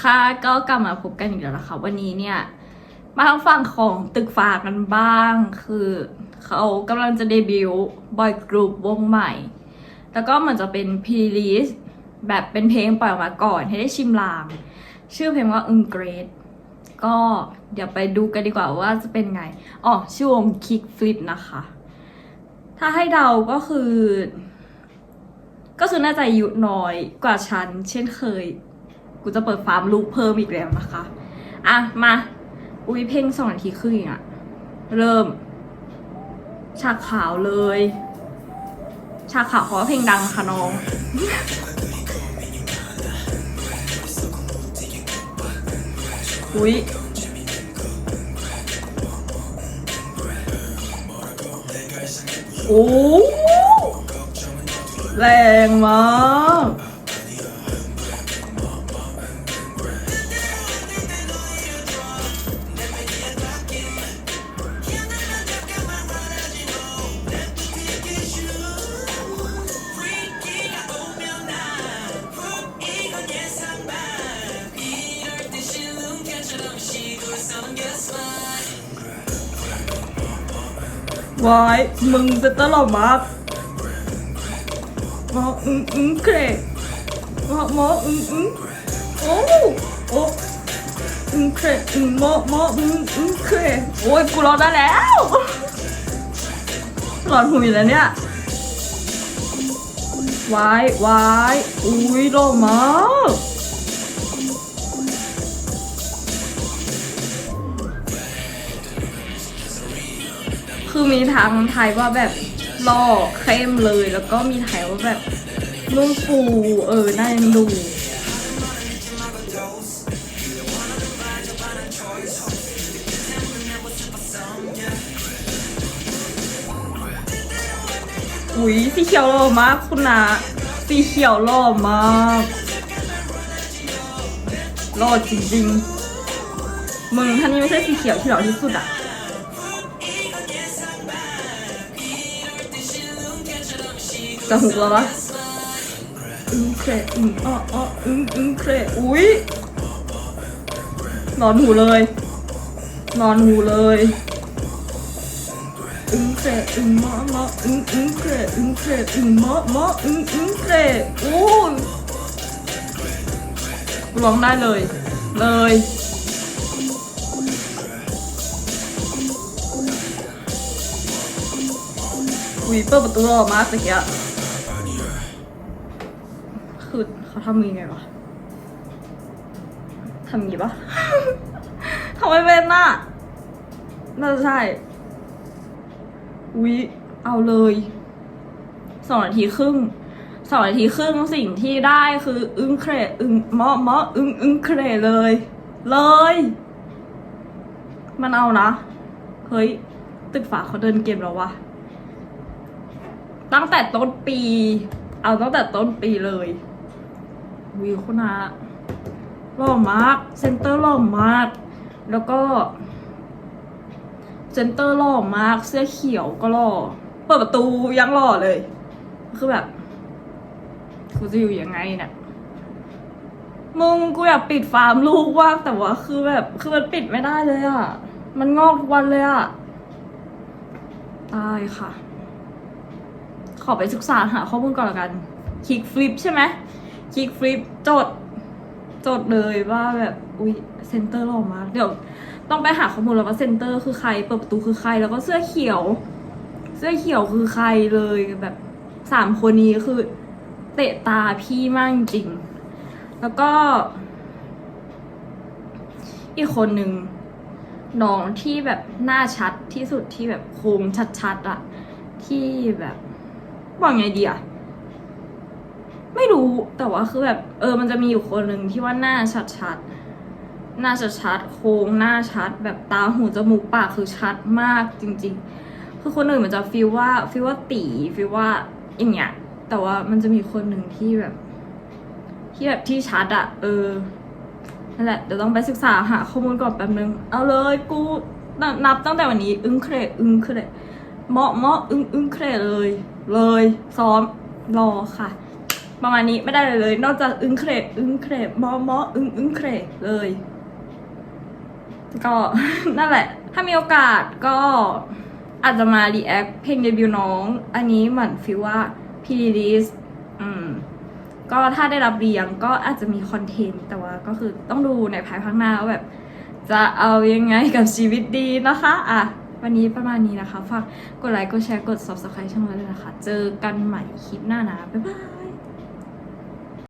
ค่ะก็กลับมาพบกันอีกแล้วนะคะ วันนี้เนี่ย มาทางฝั่งของตึกฟ้ากันบ้าง คือเขากำลังจะเดบิวต์บอยกรุ๊ปวงใหม่ แล้วก็เหมือนจะเป็นพรีสแบบเป็นเพลงปล่อยออกมาก่อนให้ได้ชิมลาง ชื่อเพลงว่าอึงเกรดก็เดี๋ยวไปดูกันดีกว่าว่าจะเป็นไงอ๋อชื่อวง Kick Flip นะคะ ถ้าให้เดาก็คือ ก็คือน่าจะอายุน้อยกว่าฉัน เช่นเคย กูจะเปิดฟาร์มลูกเพิ่มอีกแล้วนะคะ อะ มา อุ้ยเพลงสองนาทีครึ่งอะเริ่ม ฉากขาวเลย ฉากขาวเพราะเพลงดังค่ะน้องอุ้ยโอ้แรงมาก วายมึงจะตลกมากหมออึ้งอึ้งเครหมอหมออึ้งอึ้งโอ้โอ้อึ้งเครอึ้งมอมออึ้งอึ้งเครโอ้ยกูรอดได้แล้วหลอนหูอยู่แล้วเนี่ยวายวายอุ้ยโลมาก มีทางไทยว่าแบบหล่อเข้มเลย แล้วก็มีไทยว่าแบบนุ่มฟูเออน่าดูอุ้ยสีเขียวหล่อมากคุณนะสีเขียวหล่อมากหล่อจริงๆมึงท่านี้ไม่ใช่สีเขียวที่หล่อที่สุดอะ จะหุกแล้วปะอึ้งเครอึ้งอ้ออ้ออึ้งอึ้งเครอุ้ยนอนหูเลย นอนหูเลยอึ้งเครอึ้งมอมออึ้งอึ้งเครอึ้งเครอึ้งมอมออึ้งอึ้งเครอู้ร้องได้เลย เลย อุ้ยเปิดประตูรอมากตะกียคือเขาทำยังไงวะทำอย่างงี้ปะทำไมเป็นน่ะน่าจะใช่อุ้ยเอาเลยสองนาทีครึ่งสองนาทีครึ่งสิ่งที่ได้คืออึ้งเครอึ้งมาะเมาะอึ้งอึ้งเครเลย เลย มันเอานะ เฮ้ย ตึกฝาเขาเดินเกมแล้ววะ ตั้งแต่ต้นปี เอาตั้งแต่ต้นปีเลยวิวคุณอาหล่อมาก เซนเตอร์หล่อมาก แล้วก็ เซนเตอร์หล่อมาก เสื้อเขียวก็หล่อ เปิดประตูยังหล่อเลย คือแบบกูจะอยู่ยังไงเนี่ยมึงกูอยากปิดฟาร์มลูกว่างแต่ว่าคือแบบ คือมันปิดไม่ได้เลยอะ่ะ มันงอกทุกวันเลยอะ่ะ ตายค่ะ อไปศึกษาหาข้อมูลก่อนละกัน คลิกฟลิปใช่ไหมคลิกฟลิปจด จดเลยว่าแบบอุ้ยเซนเตอร์หล่อมากเดี๋ยวต้องไปหาข้อมูลแล้วว่าเซนเตอร์คือใครเปิดประตูคือใคร แล้วก็เสื้อเขียว เสื้อเขียวคือใครเลยแบบสามคนนี้คือเตะตาพี่มากจริง แล้วก็ อีกคนหนึ่งน้องที่แบบหน้าชัดที่สุดที่แบบโคมชัดๆอะที่แบบ ว่าไงดีอะไม่รู้แต่ว่าคือแบบ เออ มันจะมีอยู่คนหนึ่งที่ว่าหน้าชัดๆ หน้าชัดๆ โค้งหน้าชัด แบบตาหูจมูกปากคือชัดมากจริง ๆ คือคนอื่นมันจะฟีลว่าฟีลว่าตีฟีลว่าอย่างเงี้ยแต่ว่ามันจะมีคนหนึ่งที่แบบ ที่แบบที่ชัดอะเออนั่นแหละเดี๋ยวต้องไปศึกษาหาข้อมูลก่อนแป๊บนึง เอาเลยกูนับนับตั้งแต่วันนี้ อึ้งเครอึ้งเคร เหมาะเหมาะอึ้งอึ้งเครเลย เลยซ้อมรอค่ะ ประมาณนี้ไม่ได้เลยเลย นอกจากอึ้งเครดอึ้งเครดมอมออึ้งอึ้งเครดเลย ก็นั่นแหละ ถ้ามีโอกาสก็อาจจะมารีแอคเพลงเดบิวต์น้อง อันนี้เหมือนฟีลว่าพีรีสอืมก็ถ้าได้รับเรียงก็อาจจะมีคอนเทนต์แต่ว่าก็คือต้องดูในภายภาคหน้าว่าแบบ จะเอายังไงกับชีวิตดีนะคะ อะ วันนี้ประมาณนี้นะคะ ฝากกดไลค์ กดแชร์ กด subscribe ช่องเราด้วยนะคะ เจอกันใหม่คลิปหน้านะ บ๊ายบาย